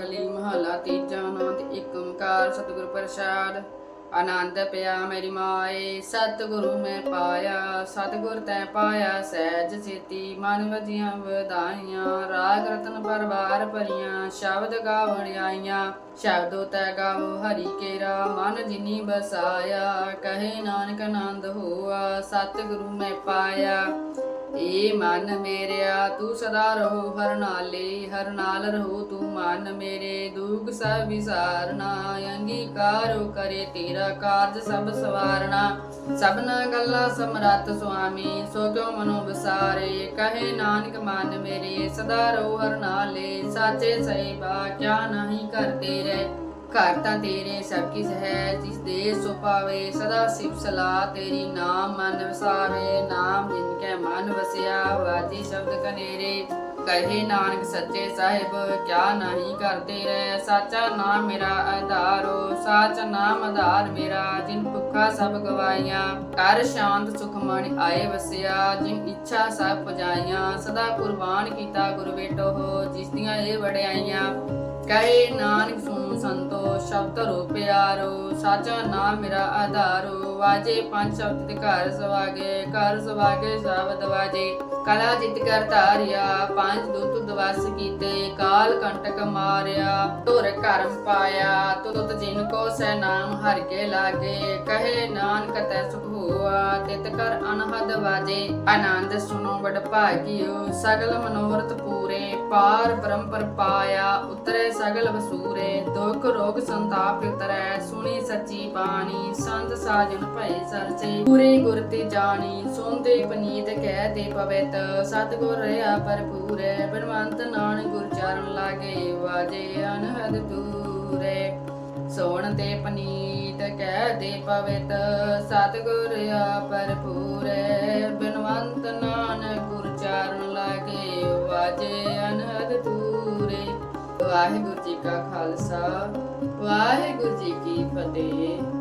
ਕਲੀ ਮਹਲਾ ਤੀਜਾ ਨਾਮ ਇੱਕ ਓੰਕਾਰ, ਸਤਿਗੁਰ ਪ੍ਰਸਾਦ। ਆਨੰਦ ਪਿਆ ਮੇਰੀ ਮਾਏ, ਸਤਿਗੁਰੂ ਮੈਂ ਪਾਇਆ। ਸਤਿਗੁਰ ਤੈ ਪਾਇਆ, ਸਹਿਜ ਚੇਤੀ ਮਨ ਵਜੀਆਂ ਵਧਾਈਆਂ। ਰਾਗ ਰਤਨ ਪਰਵਾਰ ਭਰੀਆਂ, ਸ਼ਬਦ ਗਾਵਣ ਆਈਆਂ। ਸ਼ਬਦੋ ਤੈ ਗਾਵੋ ਹਰੀ ਕੇਰਾ, ਮਨ ਜਿਨੀ ਬਸਾਇਆ। ਕਹੇ ਨਾਨਕ ਆਨੰਦ ਹੋਆ, ਸਤਿਗੁਰੂ ਮੈਂ ਪਾਇਆ। ਏ ਮਨ ਮੇਰਿਆ, ਤੂੰ ਸਦਾ ਰਹੋ ਹਰ ਨਾਲੇ, ਹਰ ਨਾਲ ਰਹੋ ਤੂੰ ਮਨ ਮੇਰੇ। ਦੁਖ ਸਭ ਵਿਸਾਰਨਾ, ਅੰਗੀਕਾਰੋ ਕਰੇ ਤੇਰਾ ਕਾਰਜ ਸਭ ਸਵਾਰਨਾ। ਸਭਨਾ ਗੱਲਾਂ ਸਮਰੱਥ ਸੁਆਮੀ, ਸੋ ਕਿਉ ਮਨੋ ਵਿਸਾਰੇ? ਕਹੇ ਨਾਨਕ, ਮਨ ਮੇਰੇ, ਸਦਾ ਰਹੋ ਹਰ ਨਾਲੇ, ਸਾਚੇ ਸਹਿਬਾ ਕਿਆ ਨਹੀਂ ਕਰਤੇ ਰਹਿ। ਘਰ ਤਾਂ ਤੇਰੇ ਸਭ ਕਿਸ ਹੈ, ਜਿਸ ਦੇ ਸੋ ਪਾਵੇ ਸਦਾ ਸਿਫ ਸਲਾਹ ਤੇਰੀ ਨਾਮ ਮਨ ਵਸਾਵੇ, ਨਾਮ ਜਿਨ ਕੈ ਮਨ ਵਸਿਆ, ਵਾਜੀ ਸ਼ਬਦ ਕਨੇਰੇ। ਕਹੇ ਨਾਨਕ ਸੱਚੇ ਸਾਹਿਬ, ਕਿਆ ਨਹੀਂ ਕਰਤੇ ਰਹਿ, ਸਾਚਾ ਨਾਮ ਮੇਰਾ ਆਧਾਰੋ ਸਾਚ ਨਾਮ ਆਧਾਰ ਮੇਰਾ, ਜਿਨ ਭੁੱਖਾ ਸਭ ਗਵਾਈਆਂ। ਕਰ ਸ਼ਾਂਤ ਸੁਖ ਮਨ ਆਏ ਵਸਿਆ, ਜਿਨ ਇੱਛਾ ਸਭ ਪੁਜਾਈਆਂ। ਸਦਾ ਕੁਰਬਾਨ ਕੀਤਾ ਗੁਰ ਬੇਟੋ ਹੋ, ਜਿਸ ਦੀਆਂ ਇਹ ਵਡਿਆਈਆਂ। ਕਹੇ ਨਾਨਕ ਸੁਣ ਸੰਤੋ ਸ਼ਬਦ ਰੋ ਪਿਆਰੋ ਸਾਚਾ ਨਾਮ ਮੇਰਾ ਆਧਾਰੋ। ਵਾਜੇ ਪੰਜ ਸ਼ਬਦ ਤੇ ਘਰ ਸਵਾਗੇ ਘਰ ਸਵਾਗੇ ਸ਼ਬਦ ਵਾਜੇ। ਕਲਾ ਜਿਤ ਕਰ ਧਾਰਿਆ, ਪੰਜ ਦੁੱਤ ਦਵਸ ਕੀਤੇ, ਕਾਲ ਕੰਟਕ ਮਾਰਿਆ, ਧੁਰ ਕਰਮ ਪਾਇਆ। ਤੁਤ ਜਿਨ ਕੋ ਸੈ ਨਾਮ ਹਰਿ ਕੇ ਲਾਗੇ, ਕਹੇ ਨਾਨਕ ਤੈ ਸੁਖ ਹੋਆ। ਤਿਤ ਕਰ ਅਨਹਦ ਵਾਜੇ। ਆਨੰਦ ਸੁਨੋ ਵਡ ਭਾਗਿਓ ਸਗਲ ਮਨੋਰਥ ਪੂਰੇ। ਪਾਰ ਬ੍ਰਹਮ ਪਾਇਆ, ਉਤਰੇ ਸਗਲ ਵਸੂਰੇ। ਦੁਖ ਰੋਗ ਸੰਤਾਪ ਉਤਰੈ ਸੁਣੀ ਸੱਚੀ ਬਾਣੀ। ਸੰਤ ਸਾਜਨ ਭਏ ਸਰਚੇ ਪੂਰੇ ਗੁਰ ਤੇ ਜਾਣੀ। ਸੁਣਦੇ ਪਨੀਤ ਕਹਿ ਤੇ ਪਵਿੱਤ। ਸਤਿਗੁਰ ਰਿਆ ਭਰਪੂਰ ਬਨਵੰਤ ਨਾਨਕ ਗੁਰ ਚਰਨ ਲਾਗੇ। ਵਾਜੇ ਅਨਹਦ ਤੂਰੇ ਸੋਣ ਤੇ ਪਨੀਤ ਕਹਿ ਦੇ ਪਵਿੱਤ ਸਤਿਗੁਰ ਆ ਭਰਪੂਰ ਬਿਨਵੰਤ ਨਾਨਕ ਗੁਰ ਚਰਨ ਲਾਗੇ, ਵਾਜੇ ਅਨਹਦ ਤੂਰੇ ਵਾਹਿਗੁਰੂ ਜੀ ਕਾ ਖਾਲਸਾ, ਵਾਹਿਗੁਰੂ ਜੀ ਕੀ ਫਤਿਹ।